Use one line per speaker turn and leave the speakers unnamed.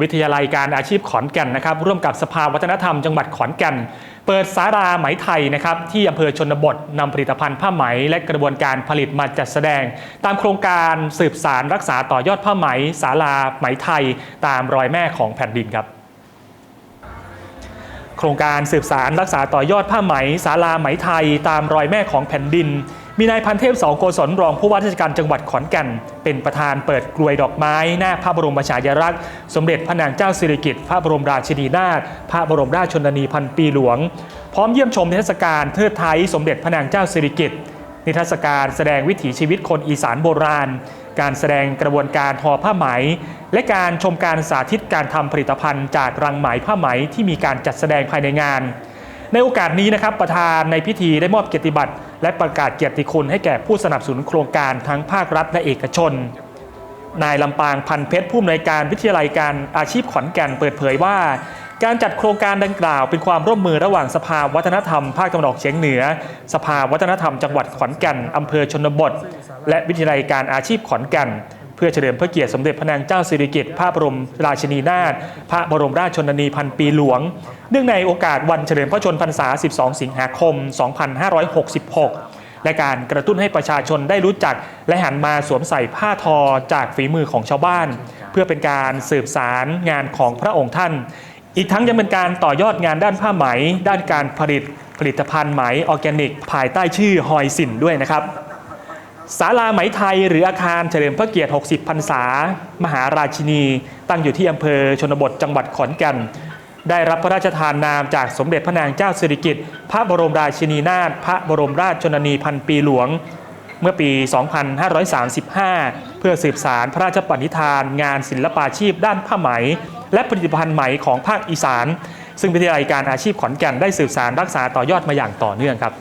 วิทยาลัยการอาชีพขอนแก่นนะครับร่วมกับสภาวัฒนธรรมจังหวัดขอนแก่น เปิดสาราไหมไทยนะครับที่อำเภอชนบทนำผลิตภัณฑ์ผ้าไหม และกระบวนการผลิตมาจัดแสดง ตามโครงการสืบสารรักษาต่อยอดผ้าไหมศาลาไหมไทย ตามรอยแม่ของแผ่นดินครับโครงการสืบสารรักษาต่อยอดผ้าไหมศาลาไหมไทย ตามรอยแม่ของแผ่นดิน มีนายพันเทพเสาโกศลรองผู้ว่าราชการจังหวัดขอนแก่น เป็นประธานเปิดกลวยดอกไม้ หน้าพระบรมฉายาลักษณ์สมเด็จพระนางเจ้าสิริกิติ์พระบรมราชินีนาถพระบรมราชชนนีพันปีหลวง พร้อมเยี่ยมชมนิทรรศการเทิดไทยสมเด็จพระนางเจ้าสิริกิติ์นิทรรศการแสดงวิถีชีวิตคนอีสานโบราณ การแสดงกระบวนการทอผ้าไหม และการชมการสาธิตการทำผลิตภัณฑ์จากรังไหมผ้าไหมที่มีการจัดแสดงภายในงาน ในโอกาสนี้นะครับประธานในพิธีได้มอบเกียรติบัตร และประกาศเกียรติคุณให้แก่ผู้สนับสนุนโครงการทั้งภาครัฐและเอกชน นายลำปางพันเพชรผู้อำนวยการวิทยาลัยการอาชีพขอนแก่นเปิดเผยว่า การจัดโครงการดังกล่าวเป็นความร่วมมือระหว่างสภาวัฒนธรรมภาคตะวันออกเฉียงเหนือ สภาวัฒนธรรมจังหวัดขอนแก่นอำเภอชนบท และวิทยาลัยการอาชีพขอนแก่น เพื่อเฉลิมพระเกียรติสมเด็จพระนางเจ้าสิริกิติ์พระบรมราชินีนาถพระบรมราชชนนีพันปีหลวง เนื่องในโอกาสวันเฉลิมพระชนพรรษา 12 สิงหาคม 2566 และการกระตุ้นให้ประชาชนได้รู้จัก และหันมาสวมใส่ผ้าทอจากฝีมือของชาวบ้าน เพื่อเป็นการสืบสารงานของพระองค์ท่าน อีกทั้งยังเป็นการต่อยอดงานด้านผ้าไหม ด้านการผลิตผลิตภัณฑ์ไหมออร์แกนิก ภายใต้ชื่อฮอยสินด้วยนะครับ ศาลาไหมไทยหรืออาคารเฉลิมพระเกียรติ 60 พรรษา มหาราชินี ตั้งอยู่ที่อำเภอชนบทจังหวัดขอนแก่น ได้รับพระราชทานนามจากสมเด็จพระนางเจ้าสิริกิติ์พระบรมราชินีนาถพระบรมราชชนนีพันปีหลวง เมื่อปี 2535 เพื่อสืบสารพระราชปณิธาน งานศิลปาชีพด้านผ้าไหม และผลิตภัณฑ์ไหมของภาคอีสาน ซึ่งวิทยาลัยการอาชีพขอนแก่นได้สืบสารรักษาต่อยอดมาอย่างต่อเนื่องครับ